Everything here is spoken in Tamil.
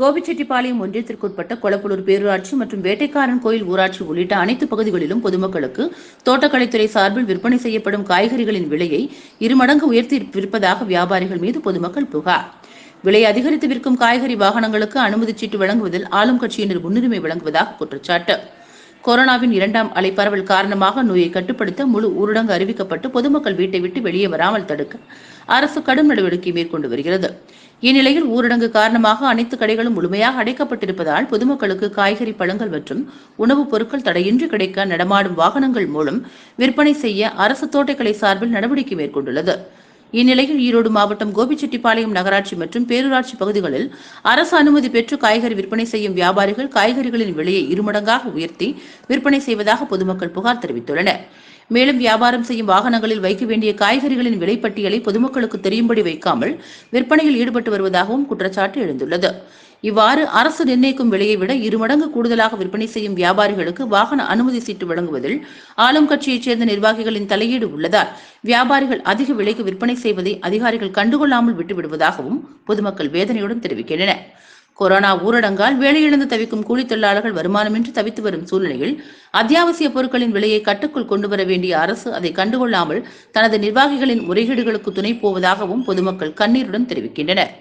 கோபிச்செட்டிப்பாளையம் ஒன்றியத்திற்குட்பட்ட கொளப்பலூர் பேரூராட்சி மற்றும் வேட்டைக்காரன் கோயில் ஊராட்சி உள்ளிட்ட அனைத்து பகுதிகளிலும் பொதுமக்களுக்கு தோட்டக்கலைத்துறை சார்பில் விற்பனை செய்யப்படும் காய்கறிகளின் விலையை இருமடங்கு உயர்த்தி விற்பதாக வியாபாரிகள் மீது பொதுமக்கள் புகார். விலை அதிகரித்து விற்கும் காய்கறி வாகனங்களுக்கு அனுமதி சீட்டு வழங்குவதில் ஆளும் கட்சியினர் முன்னுரிமை வழங்குவதாக குற்றச்சாட்டு. கொரோனாவின் இரண்டாம் அலை பரவல் காரணமாக நோயை கட்டுப்படுத்த முழு ஊரடங்கு அறிவிக்கப்பட்டு பொதுமக்கள் வீட்டை விட்டு வெளியே வராமல் தடுக்க அரசு கடும் நடவடிக்கை மேற்கொண்டு வருகிறது. இந்நிலையில் ஊரடங்கு காரணமாக அனைத்து கடைகளும் முழுமையாக அடைக்கப்பட்டிருப்பதால் பொதுமக்களுக்கு காய்கறி பழங்கள் மற்றும் உணவுப் பொருட்கள் தடையின்றி கிடைக்க நடமாடும் வாகனங்கள் மூலம் விற்பனை செய்ய அரசு தோட்டக்கலை சார்பில் நடவடிக்கை மேற்கொண்டுள்ளது. இந்நிலையில் ஈரோடு மாவட்டம் கோபிச்செட்டிப்பாளையம் நகராட்சி மற்றும் பேரூராட்சி பகுதிகளில் அரசு அனுமதி பெற்று காய்கறி விற்பனை செய்யும் வியாபாரிகள் காய்கறிகளின் விலையை இருமடங்காக உயர்த்தி விற்பனை செய்வதாக பொதுமக்கள் புகார் தெரிவித்துள்ளனர். மேலும் வியாபாரம் செய்யும் வாகனங்களில் வைக்க வேண்டிய காய்கறிகளின் விலைப்பட்டியலை பொதுமக்களுக்கு தெரியும்படி வைக்காமல் விற்பனையில் ஈடுபட்டு வருவதாகவும் குற்றச்சாட்டு எழுந்துள்ளது. இவ்வாறு அரசு நிர்ணயிக்கும் விலையை விட இருமடங்கு கூடுதலாக விற்பனை செய்யும் வியாபாரிகளுக்கு வாகன அனுமதி சீட்டு வழங்குவதில் ஆளும் கட்சியைச் சேர்ந்த நிர்வாகிகளின் தலையீடு உள்ளதால் வியாபாரிகள் அதிக விலைக்கு விற்பனை செய்வதை அதிகாரிகள் கண்டுகொள்ளாமல் விட்டுவிடுவதாகவும் பொதுமக்கள் வேதனையுடன் தெரிவிக்கின்றனர். கொரோனா ஊரடங்கால் வேலையிழந்து தவிக்கும் கூலித் தொழிலாளர்கள் வருமானமின்றி தவித்து வரும் சூழ்நிலையில் அத்தியாவசிய பொருட்களின் விலையை கட்டுக்குள் கொண்டு வர வேண்டிய அரசு அதை கண்டுகொள்ளாமல் தனது நிர்வாகிகளின் முறைகேடுகளுக்கு துணை போவதாகவும் பொதுமக்கள் கண்ணீருடன் தெரிவிக்கின்றனர்.